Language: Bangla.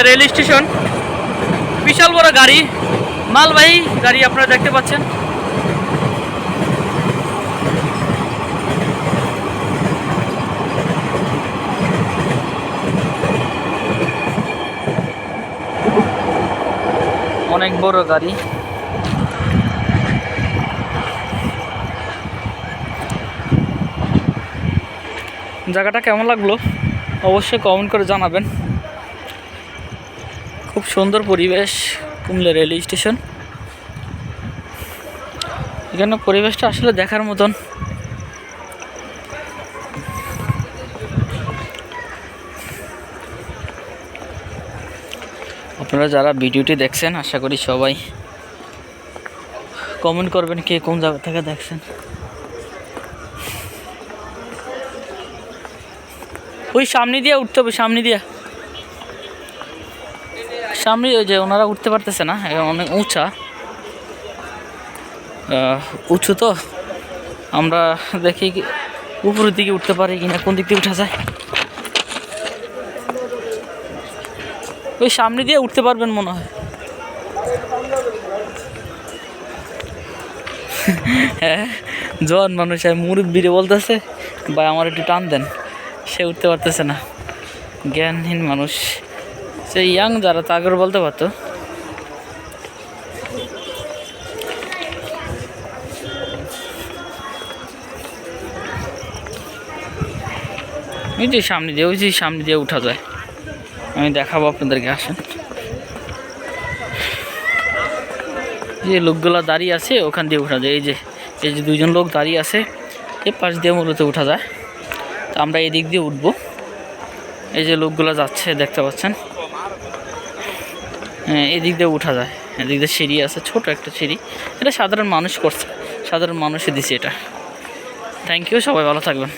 Comilla rail station. বিশাল বড় গাড়ি, মালবাহী গাড়ি আপনারা দেখতে পাচ্ছেন। অনেক বড় গাড়ি। জায়গাটা কেমন লাগল? অবশ্যই কমেন্ট করে জানাবেন। খুব সুন্দর পরিবেশ কুমিল্লা রেল স্টেশন। এখানে পরিবেশটা আসলে দেখার মতন। আপনারা যারা ভিডিওটি দেখছেন, আশা করি সবাই কমেন্ট করবেন কে কোন জায়গা থেকে দেখছেন। ওই সামনে দিয়ে উঠতে হবে, সামনে দিয়ে। সামনে ওই যে ওনারা উঠতে পারতেছে না অনেক উঁচা। উঁচু তো, আমরা দেখি উপরের দিকে উঠতে পারি কিনা, কোন দিক দিয়ে উঠা যায়। ওই সামনে দিয়ে উঠতে পারবেন মনে হয়। হ্যাঁ জোয়ান মানুষ আর মুরব্বীরে বলতেছে, ভাই, আমার একটু টান দেন। সে উঠতে পারতেছে না। জ্ঞানহীন মানুষ। সে ইয়াং যারা, তাগর বলতে পারতো। যে সামনে দিয়ে, ওই যে সামনে দিয়ে উঠা যায়। আমি দেখাবো আপনাদেরকে, আসেন। যে লোকগুলো দাঁড়িয়ে আছে, ওখান দিয়ে উঠা যায়। এই যে এই যে দুজন লোক দাঁড়িয়ে আছে, এই পাশ দিয়ে মূলত উঠা যায়। তো আমরা এদিক দিয়ে উঠবো। এই যে লোকগুলো যাচ্ছে, দেখতে পাচ্ছেন। এদিক দিয়ে উঠা যায়। এদিক দিয়ে সিঁড়ি আছে, ছোট একটা সিঁড়ি। এটা সাধারণ মানুষ করছে। সাধারণ মানুষে দিছে এটা। থ্যাংক ইউ সবাই ভালো থাকবেন।